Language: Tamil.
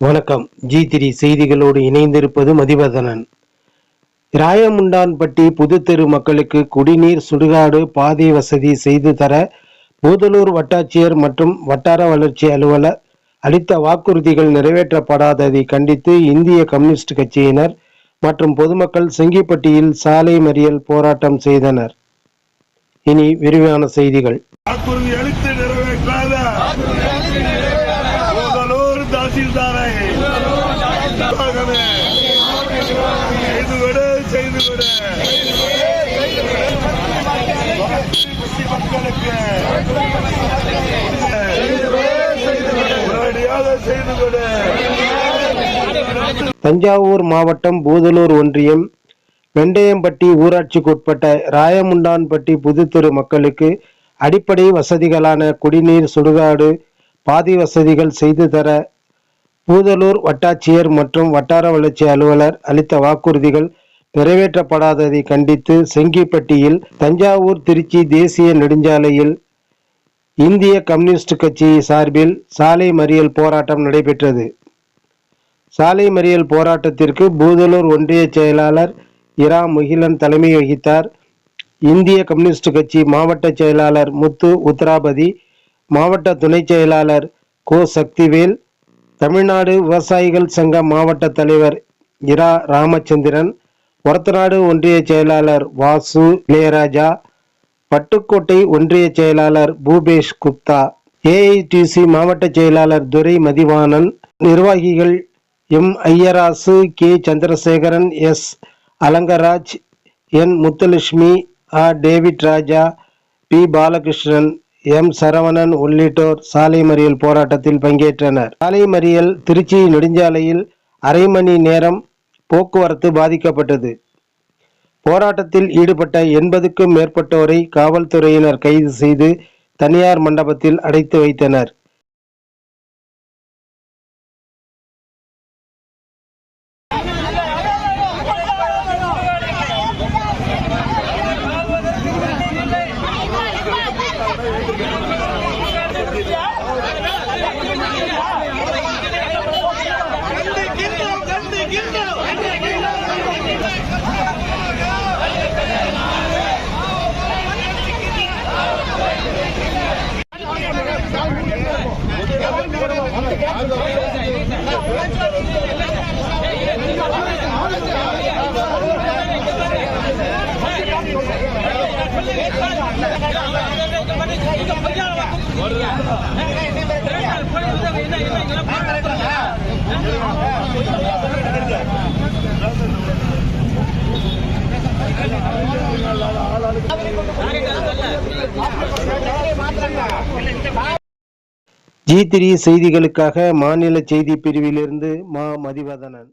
வணக்கம். ஜி த்ரீ செய்திகளோடு இணைந்திருப்பது மதிவதனன். ராயமுண்டான்பட்டி புதுத்தெரு மக்களுக்கு குடிநீர் சுடுகாடு பாதை வசதி செய்து தர பூதலூர் வட்டாட்சியர் மற்றும் வட்டார வளர்ச்சி அலுவலர் அளித்த வாக்குறுதிகள் நிறைவேற்றப்படாததை கண்டித்து இந்திய கம்யூனிஸ்ட் கட்சியினர் மற்றும் பொதுமக்கள் செங்கிப்பட்டியில் சாலை மறியல் போராட்டம் செய்தனர். இனி விரிவான செய்திகள். வாக்குறுதி அளித்து நிறைவேற்றாத தாசில்தாரை. தஞ்சாவூர் மாவட்டம் பூதலூர் ஒன்றியம் வெண்டையம்பட்டி ஊராட்சிக்குட்பட்ட ராயமுண்டான்பட்டி புதுத்தெரு மக்களுக்கு அடிப்படை வசதிகளான குடிநீர் சுடுகாடு பாதி வசதிகள் செய்து தர பூதலூர் வட்டாட்சியர் மற்றும் வட்டார வளர்ச்சி அலுவலர் அளித்த வாக்குறுதிகள் நிறைவேற்றப்படாததை கண்டித்து செங்கிப்பட்டியில் தஞ்சாவூர் திருச்சி தேசிய நெடுஞ்சாலையில் இந்திய கம்யூனிஸ்ட் கட்சி சார்பில் சாலை மறியல் போராட்டம் நடைபெற்றது. சாலை மறியல் போராட்டத்திற்கு பூதலூர் ஒன்றிய செயலாளர் இரா முகிலன் தலைமை வகித்தார். இந்திய கம்யூனிஸ்ட் கட்சி மாவட்ட செயலாளர் முத்து உத்தராபதி மாவட்ட துணை செயலாளர் கோ சக்திவேல் தமிழ்நாடு விவசாயிகள் சங்க மாவட்ட தலைவர் இரா ராமச்சந்திரன் ஒரத்தநாடு ஒன்றிய செயலாளர் வாசு இளையராஜா பட்டுக்கோட்டை ஒன்றிய செயலாளர் பூபேஷ் குப்தா ஏஐடிசி மாவட்ட செயலாளர் துரை மதிவாணன் நிர்வாகிகள் M Aiyarasu K Chandrasekaran S Alangaraj N Muthulakshmi ஆ David Raja P Balakrishnan M Saravanan உள்ளிட்டோர் சாலை மறியல் போராட்டத்தில் பங்கேற்றனர். சாலை மறியல் திருச்சி நெடுஞ்சாலையில் அரை மணி நேரம் போக்குவரத்து பாதிக்கப்பட்டது. போராட்டத்தில் ஈடுபட்ட எண்பதுக்கும் மேற்பட்டோரை காவல்துறையினர் கைது செய்து தனியார் மண்டபத்தில் அடைத்து வைத்தனர். ஜி த்ரீ செய்திகளுக்காக மாநில செய்தி பிரிவிலிருந்து மா மதிவதனன்.